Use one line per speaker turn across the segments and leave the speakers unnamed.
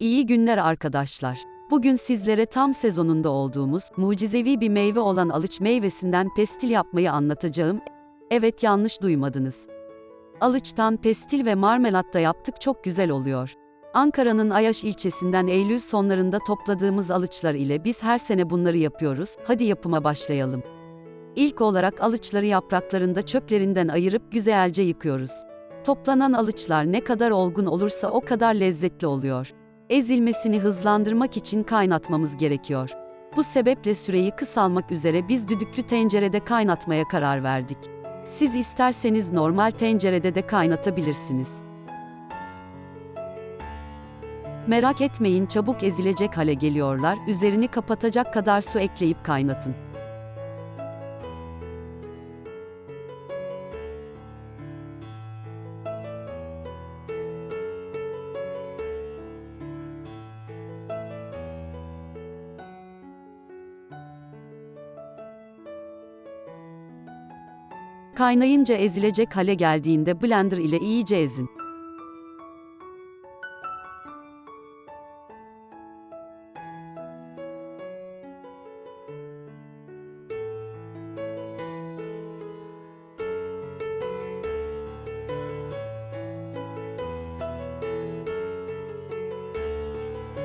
İyi günler arkadaşlar. Bugün sizlere tam sezonunda olduğumuz, mucizevi bir meyve olan alıç meyvesinden pestil yapmayı anlatacağım. Evet yanlış duymadınız. Alıçtan pestil ve marmelat da yaptık çok güzel oluyor. Ankara'nın Ayaş ilçesinden Eylül sonlarında topladığımız alıçlar ile biz her sene bunları yapıyoruz. Hadi yapıma başlayalım. İlk olarak alıçları yapraklarında çöplerinden ayırıp güzelce yıkıyoruz. Toplanan alıçlar ne kadar olgun olursa o kadar lezzetli oluyor. Ezilmesini hızlandırmak için kaynatmamız gerekiyor. Bu sebeple süreyi kısalmak üzere biz düdüklü tencerede kaynatmaya karar verdik. Siz isterseniz normal tencerede de kaynatabilirsiniz. Merak etmeyin çabuk ezilecek hale geliyorlar, üzerini kapatacak kadar su ekleyip kaynatın. Kaynayınca ezilecek hale geldiğinde blender ile iyice ezin.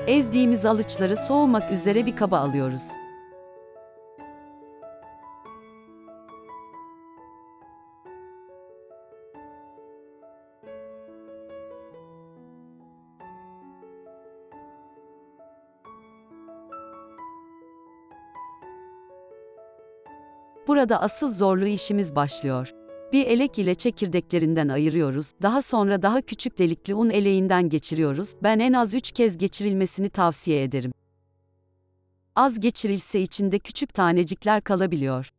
Ezdiğimiz alıçları soğumak üzere bir kaba alıyoruz. Burada asıl zorlu işimiz başlıyor. Bir elek ile çekirdeklerinden ayırıyoruz, daha sonra daha küçük delikli un eleğinden geçiriyoruz, ben en az 3 kez geçirilmesini tavsiye ederim. Az geçirilse içinde küçük tanecikler kalabiliyor.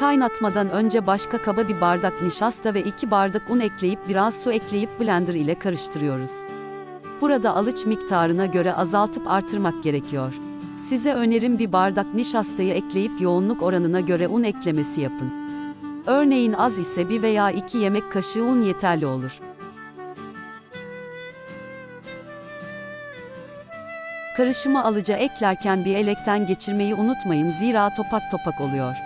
Kaynatmadan önce başka kaba bir bardak nişasta ve 2 bardak un ekleyip biraz su ekleyip blender ile karıştırıyoruz. Burada alıç miktarına göre azaltıp artırmak gerekiyor. Size önerim bir bardak nişastayı ekleyip yoğunluk oranına göre un eklemesi yapın. Örneğin az ise bir veya iki yemek kaşığı un yeterli olur. Karışımı alıca eklerken bir elekten geçirmeyi unutmayın zira topak topak oluyor.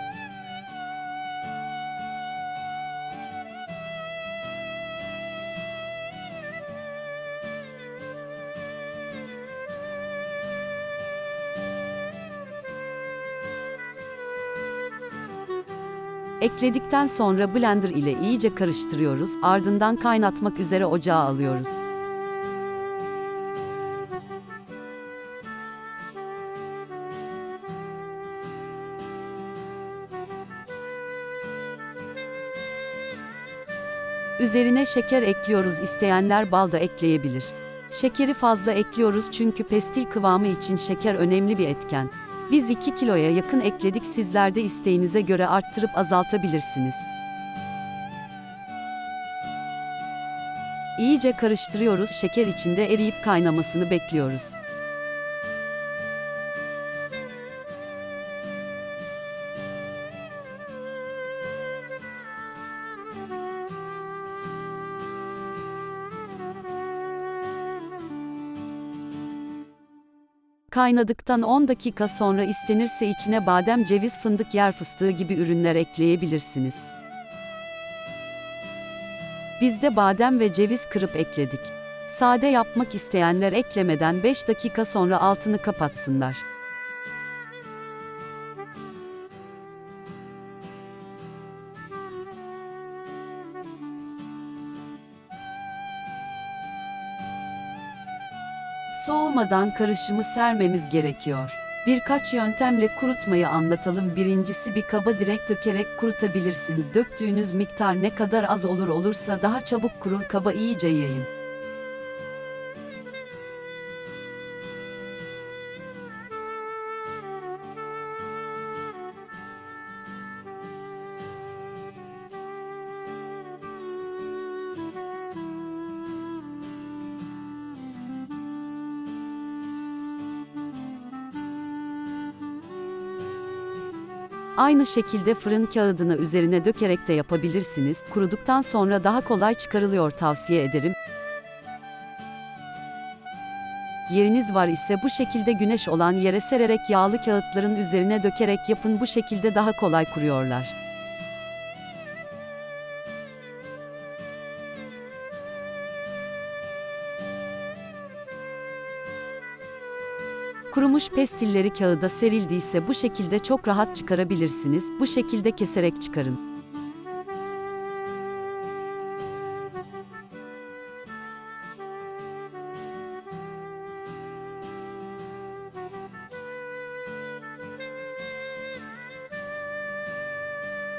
Ekledikten sonra blender ile iyice karıştırıyoruz, ardından kaynatmak üzere ocağa alıyoruz. Üzerine şeker ekliyoruz isteyenler bal da ekleyebilir. Şekeri fazla ekliyoruz çünkü pestil kıvamı için şeker önemli bir etken. Biz 2 kiloya yakın ekledik sizler de isteğinize göre arttırıp azaltabilirsiniz. İyice karıştırıyoruz şeker içinde eriyip kaynamasını bekliyoruz. Kaynadıktan 10 dakika sonra istenirse içine badem, ceviz, fındık, yer fıstığı gibi ürünler ekleyebilirsiniz. Biz de badem ve ceviz kırıp ekledik. Sade yapmak isteyenler eklemeden 5 dakika sonra altını kapatsınlar. Kurumadan karışımı sermemiz gerekiyor. Birkaç yöntemle kurutmayı anlatalım. Birincisi bir kaba direkt dökerek kurutabilirsiniz. Döktüğünüz miktar ne kadar az olur olursa daha çabuk kurur. Kaba iyice yayın. Aynı şekilde fırın kağıdını üzerine dökerek de yapabilirsiniz. Kuruduktan sonra daha kolay çıkarılıyor tavsiye ederim. Yeriniz var ise bu şekilde güneş olan yere sererek yağlı kağıtların üzerine dökerek yapın bu şekilde daha kolay kuruyorlar. Kurumuş pestilleri kağıda serildiyse bu şekilde çok rahat çıkarabilirsiniz. Bu şekilde keserek çıkarın.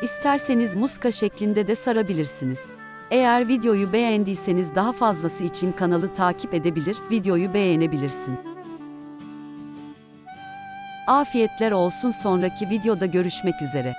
İsterseniz muska şeklinde de sarabilirsiniz. Eğer videoyu beğendiyseniz daha fazlası için kanalı takip edebilir, videoyu beğenebilirsin. Afiyetler olsun sonraki videoda görüşmek üzere.